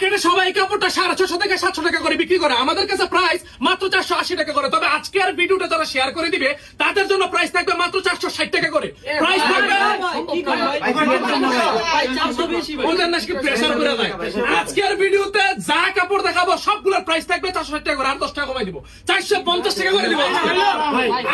মার্কেটে সবাই কাপড়টা সাড়ে ছশো থেকে সাতশো টাকা করে বিক্রি করে আমাদের কাছে প্রাইস মাত্র চারশো আশি টাকা করে তবে আজকে আর ভিডিওটা যারা শেয়ার করে দিবে তাদের জন্য প্রাইস থাকবে মাত্র চারশো ষাট টাকা করে প্রাইস থাকবে ওদের নাকি প্রেসার করে দেয় আজকের ভিডিওতে কাপড় দেখাবো সবগুলোর প্রাইস থাকবে চারশো ষাট টাকা করে আর দশ টাকা কমাই দিব। চারশো পঞ্চাশ টাকা করে দিব।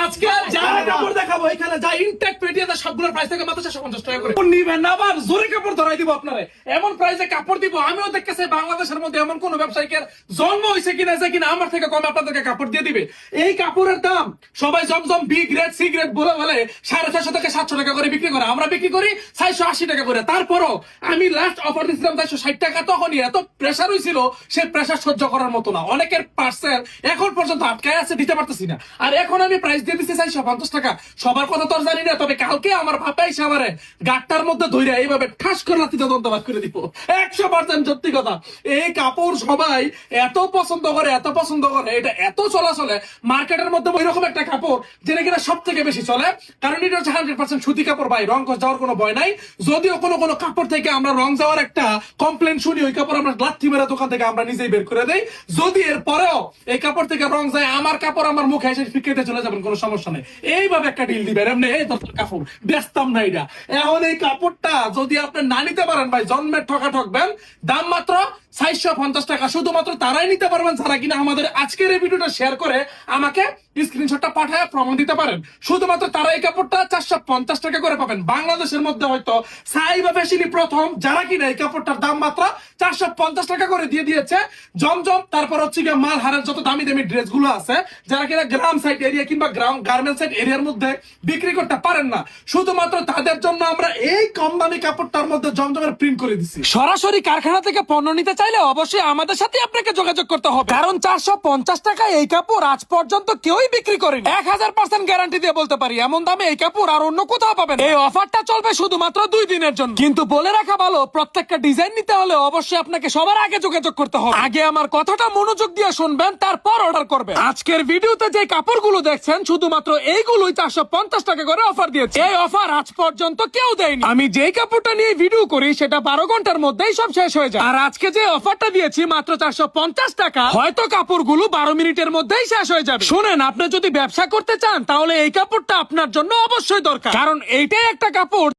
আজকে যা কাপড় দেখাবো এখানে যা ইনটেক পেটি আছে সবগুলোর প্রাইস থাকবে মাত্র চারশো পঞ্চাশ টাকা করে। নিবেন না আবার জোরে কাপড় ধরাই দিব আপনারা। এমন প্রাইসে কাপড় দিব আমিও দেখতেছি বাংলাদেশের মধ্যে এমন কোন ব্যবসায়ীকের জন্ম হয়েছে কিনা যে কিনা আমার থেকে কম আপনাদেরকে কাপড় দিয়ে দিবে। এই কাপড়ের দাম সবাই জমজম বি গ্রেড সি গ্রেড বলে বলে সাড়ে ছশো থেকে সাতশো টাকা করে বিক্রি করে। আমরা বিক্রি করি চারশো আশি টাকা করে। তারপরও আমি লাস্ট অফার দিয়েছিলাম চারশো ষাট টাকা তখনই এত প্রেশার হয়েছিল সে প্রেশার সহ্য করার মতো না। অনেকের পার্সেল এখন পর্যন্ত আটকায় আছে, দিতে পারতেছি না। আর এখন আমি প্রাইস দিয়ে দিচ্ছি চারশো পঞ্চাশ টাকা। সবার কথা তো জানি না, তবে কালকে আমার ভাপাই সাবারে গাটটার মধ্যে ধরে এইভাবে ঠাস করে লাতিতে দন্তবাদ করে দিব। একশো পার্সেন্ট সত্যি কথা। এই কাপড় সবাই এত পছন্দ করে, এত পছন্দ করে, এটা এত চলাচলে মার্কেটের মধ্যে ওই রকম একটা কাপড় যেটা কিনা সব থেকে বেশি চলে। কারণ এটা হচ্ছে হান্ড্রেড পার্সেন্ট সুতি কাপড়, ভাই। রং যাওয়ার কোনো ভয় নাই। যদিও কোনো কোনো কাপড় থেকে আমরা রং যাওয়ার একটা কমপ্লেন শুনি, ওই কাপড় আমরা লাথি মেরা দোকান থেকে আমরা নিজেই বের করে দেই। যদি এর পরেও এই কাপড় থেকে রং যায়, আমার কাপড় আমার মুখে এসে ফিকেটে চলে যাবেন, কোনো সমস্যা নেই। এইভাবে একটা ডিল দিবেন। এমনি, এই তোর কাপড়, ব্যস্তাম না এটা। এখন এই কাপড়টা যদি আপনি না নিতে পারেন ভাই জন্মের ঠকা ঠকবেন, দাম মাত্র চারশো পঞ্চাশ টাকা। শুধুমাত্র তারাই নিতে পারবেন যারা কিনা আমাদের আজকের এই ভিডিওটা শেয়ার করে আমাকে স্ক্রিনশটটা পাঠায় প্রমাণ দিতে পারেন। শুধুমাত্র তারা এই কাপড়টা চারশো পঞ্চাশ টাকা করে পাবেন। বাংলাদেশের মধ্যে হয়তো সাইবা ফ্যাশনই প্রথম, যারা কিনা এই কাপড়টার দাম মাত্র চারশো পঞ্চাশ টাকা করে দিয়ে দিয়েছে। জমজম, তারপর হচ্ছে গিয়ে মাল হারের যত দামি দামি ড্রেসগুলো আছে, যারা কিনা গ্রাম সাইড এরিয়া কিংবা গ্রাম গার্মেন্ট সাইড এরিয়ার মধ্যে বিক্রি করতে পারেন না। শুধুমাত্র তাদের জন্য আমরা এই কম দামি কাপড়টার মধ্যে জমজমের প্রিন্ট করে দিচ্ছি সরাসরি কারখানা থেকে পণ্য নিতে চাইলে অবশ্যই আমাদের সাথে আপনাকে যোগাযোগ করতে হবে। কারণ চারশো পঞ্চাশ টাকা এই কাপড় আজ পর্যন্ত কেউই বিক্রি করেনি। এক হাজার পার্সেন্ট গ্যারান্টি দিয়ে বলতে পারি, এমন দামে এই কাপড় আর অন্য কোথাও পাবেন এই অফারটা চলবে শুধুমাত্র দুই দিনের জন্য। কিন্তু বলে রাখা ভালো, প্রত্যেকটা ডিজাইন নিতে হলে অবশ্যই আপনাকে সবার আগে যোগাযোগ করতে হবে। আগে আমার কথাটা মনোযোগ দিয়ে শুনবেন, তারপর অর্ডার করবেন। আজকের ভিডিওতে যে কাপড়গুলো দেখছেন, শুধুমাত্র এইগুলোই চারশো পঞ্চাশ টাকা করে অফার দিয়েছে। এই অফার আজ পর্যন্ত কেউ দেয়নি। আমি যেই কাপড়টা নিয়ে ভিডিও করি, সেটা বারো ঘণ্টার মধ্যেই সব শেষ হয়ে যায়। আর আজকে যে অফারটা দিয়েছি, মাত্র চারশো পঞ্চাশ টাকা, হয়তো কাপড়গুলো বারো মিনিটের মধ্যেই শেষ হয়ে যাবে। শুনেন, আপনি যদি ব্যবসা করতে চান, তাহলে এই কাপড়টা আপনার জন্য অবশ্যই দরকার। কারণ এইটাই একটা কাপড়